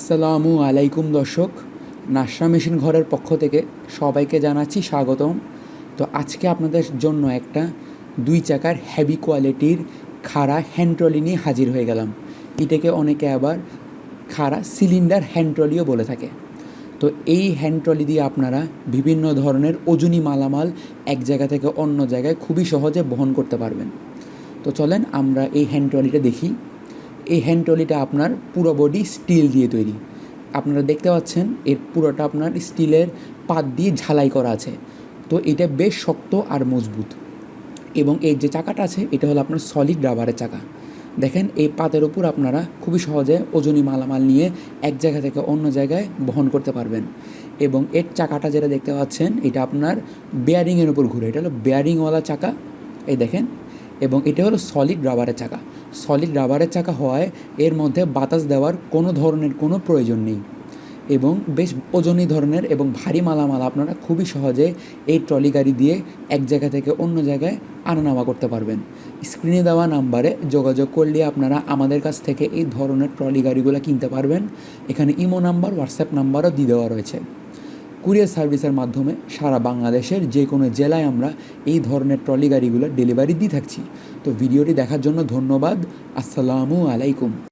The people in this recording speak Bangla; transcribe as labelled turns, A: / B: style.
A: আসসালামু আলাইকুম দর্শক। নাসরা মেশিন ঘরের পক্ষ থেকে সবাইকে জানাচ্ছি স্বাগতম। তো আজকে আপনাদের জন্য একটা দুই চাকার হেভি কোয়ালিটির খাড়া হ্যান্ড ট্রলি নিয়ে হাজির হয়ে গেলাম। এটাকে অনেকে আবার খাড়া সিলিন্ডার হ্যান্ড ট্রলিও বলে থাকে। তো এই হ্যান্ড ট্রলি দিয়ে আপনারা বিভিন্ন ধরনের ওজনী মালামাল এক জায়গা থেকে অন্য জায়গায় খুবই সহজে বহন করতে পারবেন। তো চলেন আমরা এই হ্যান্ড ট্রলিটা দেখি। এই হ্যান্ড ট্রলিটা আপনার পুরো বডি স্টিল দিয়ে তৈরি। আপনারা দেখতে পাচ্ছেন, এর পুরোটা আপনার স্টিলের পাত দিয়ে ঝালাই করা আছে। তো এটা বেশ শক্ত আর মজবুত। এবং এর যে চাকাটা আছে, এটা হলো আপনার সলিড রাবারের চাকা। দেখেন, এই পাতের উপর আপনারা খুবই সহজে ওজনী মালামাল নিয়ে এক জায়গা থেকে অন্য জায়গায় বহন করতে পারবেন। এবং এর চাকাটা যেটা দেখতে পাচ্ছেন, এটা আপনার বেয়ারিংয়ের উপর ঘুরে। এটা হলো বেয়ারিংওয়ালা চাকা, এই দেখেন। এবং এটা হলো সলিড রাবারের চাকা। সলিড রাবারের চাকা হওয়ায় এর মধ্যে বাতাস দেওয়ার কোনো ধরনের কোনো প্রয়োজন নেই। এবং বেশ ওজনী ধরনের এবং ভারী মালামাল আপনারা খুবই সহজে এই ট্রলি গাড়ি দিয়ে এক জায়গা থেকে অন্য জায়গায় আনানামা করতে পারবেন। স্ক্রিনে দেওয়া নাম্বারে যোগাযোগ করলে আপনারা আমাদের কাছ থেকে এই ধরনের ট্রলি গাড়িগুলো কিনতে পারবেন। এখানে ইমো নাম্বার, হোয়াটসঅ্যাপ নাম্বারও দিয়ে দেওয়া রয়েছে। কুরিয়ার সার্ভিসের মাধ্যমে সারা বাংলাদেশের যে কোনো জেলায় আমরা এই ধরনের ট্রলি গাড়িগুলো ডেলিভারি দিয়ে থাকছি। তো ভিডিওটি দেখার জন্য ধন্যবাদ। আসসালামু আলাইকুম।